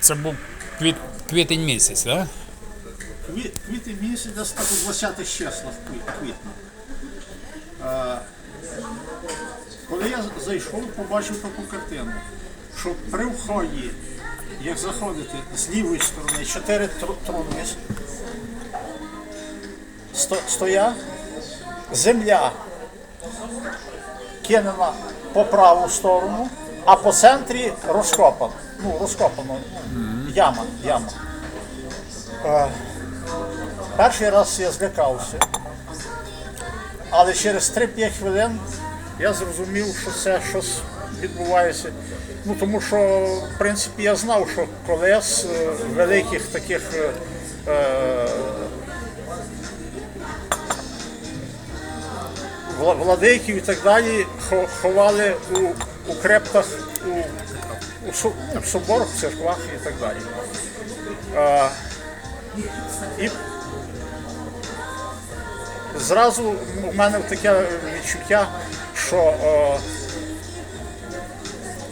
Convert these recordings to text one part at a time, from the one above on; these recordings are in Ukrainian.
Це був квіт, квітень місяць, так? Кві- Квітень місяць десь так у 20 числах кві- квітня. Е, Коли я зайшов, побачив таку картину, що при вході, як заходити з лівої сторони, чотири тр- труни сто- стоять, земля кинена по праву сторону, а по центрі розкопано. Ну, розкопано, яма, яма. Перший раз я злякався, але через 3-5 хвилин я зрозумів, що це щось відбувається. Ну тому що, в принципі, я знав, що колес е, великих таких е, е, владиків і так далі ховали у, у крептах, у, у, у соборах, в церквах і так далі. Е, і зразу у мене таке відчуття, що е,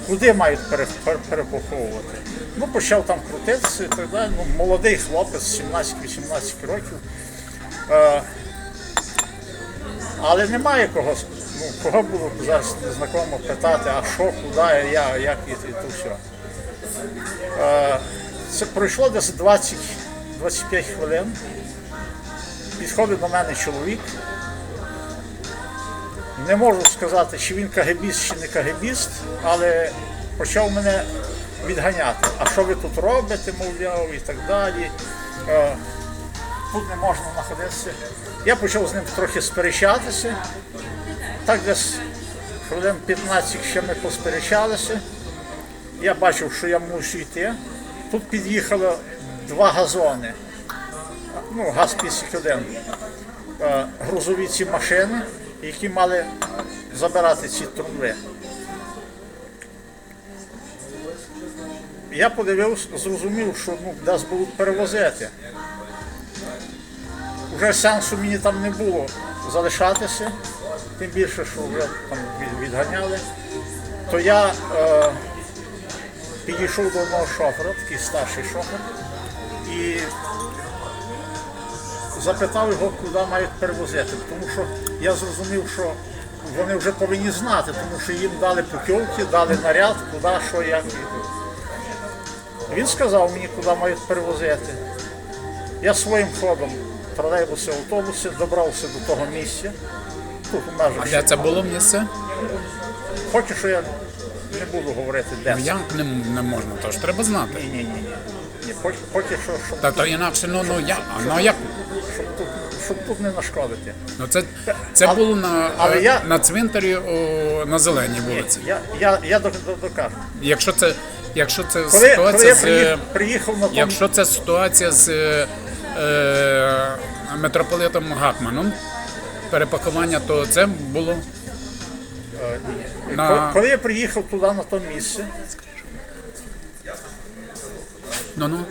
куди мають пере, пере- перепоховувати. Ну, почав там крутитися і так далі. Ну, молодий хлопець, 17-18 років. Е, але немає кого, ну, кого було зараз незнакомо питати, а що, куди, я, як і, то все. Це пройшло десь 20-25 хвилин. Підходить до мене чоловік. Не можу сказати, чи він кагебіст, чи не кагебіст, але почав мене відганяти. А що ви тут робите, мовляв, і так далі. Е, Тут не можна знаходитися. Я почав з ним трохи сперечатися. Так десь хвилин 15 ще ми посперечалися. Я бачив, що я мушу йти. Тут під'їхало два газони. Ну, ГАЗ-51. Е, Грузові ці машини, які мали забирати ці труби. Я подивився, зрозумів, що ну, десь будуть перевозити. Вже сенсу мені там не було залишатися, тим більше, що вже там відганяли. То я е, підійшов до одного шофера, такий старший шофер, і запитав його, куди мають перевозити. Тому що я зрозумів, що вони вже повинні знати, тому що їм дали путівки, дали наряд, куди, що, як. Він сказав мені, куди мають перевозити. Я своїм ходом тролейбуси, автобуси добрався до того місця. Тут у межах. А де це було місце? Поки що я не буду говорити, де. Ну це. як не, не можна, то ж треба знати. Ні, ні, ні, ні. Ні, поки, поки що, щоб, Та то інакше, ну, ну як? А, Ну як? щоб, тут, щоб тут не нашкодити. Ну це, це було на, але е, я- на цвинтарі о, на зеленій вулиці. Я, я, я до- до- докажу. Якщо це, якщо це Коли, коли ситуація я з. приїхав, приїхав на тому, Якщо це ситуація з е, митрополитом Гатманом, перепакування, то це було на- коли, коли я приїхав туди на то місце, ну ну.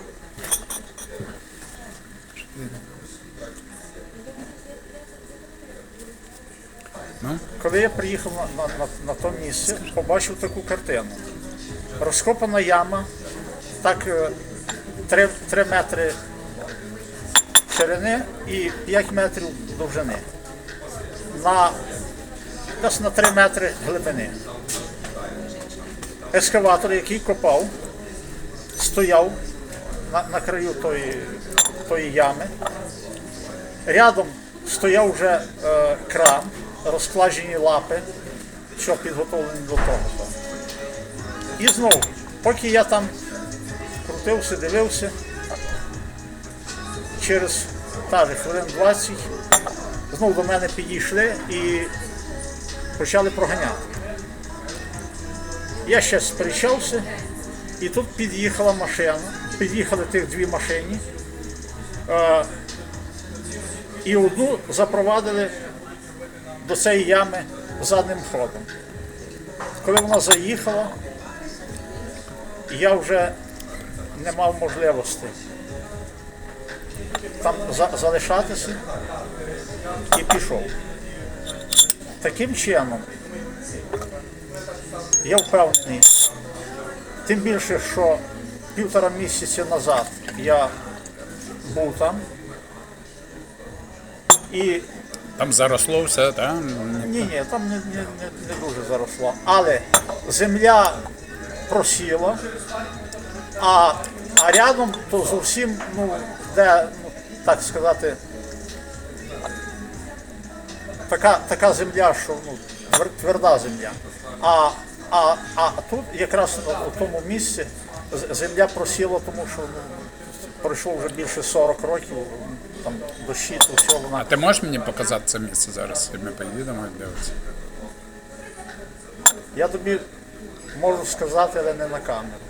Ну, коли я приїхав на, на, на, на то місце, побачив таку картину. Розкопана яма, так 3, 3 метри ширини і 5 метрів довжини. На, десь на 3 метри глибини. Ескаватор, який копав, стояв на, на краю тої, тої ями. Рядом стояв вже е, кран, розкладені лапи, що підготовлені до того. І знову, поки я там крутився, дивився, через та хвилин 20 знову до мене підійшли і почали проганяти. Я ще сперечався, і тут під'їхала машина, під'їхали тих дві машини. Е, і одну запровадили до цієї ями задним ходом. Коли вона заїхала, я вже не мав можливості там за- залишатися і пішов. Таким чином, я впевнений, тим більше, що півтора місяці назад я був там. І Там заросло все, так? ні, ні, там не, не, не, не дуже заросло. Але земля просіла, а, а рядом то зовсім, ну, де, ну, так сказати, така, така земля, що ну, тверда земля. А, а, а тут якраз у тому місці земля просіла, тому що ну, пройшло вже більше 40 років, там дощі, то все А ти можеш мені показати це місце зараз? І ми поїдемо і дивитися. Я тобі можу сказати, але не на камеру.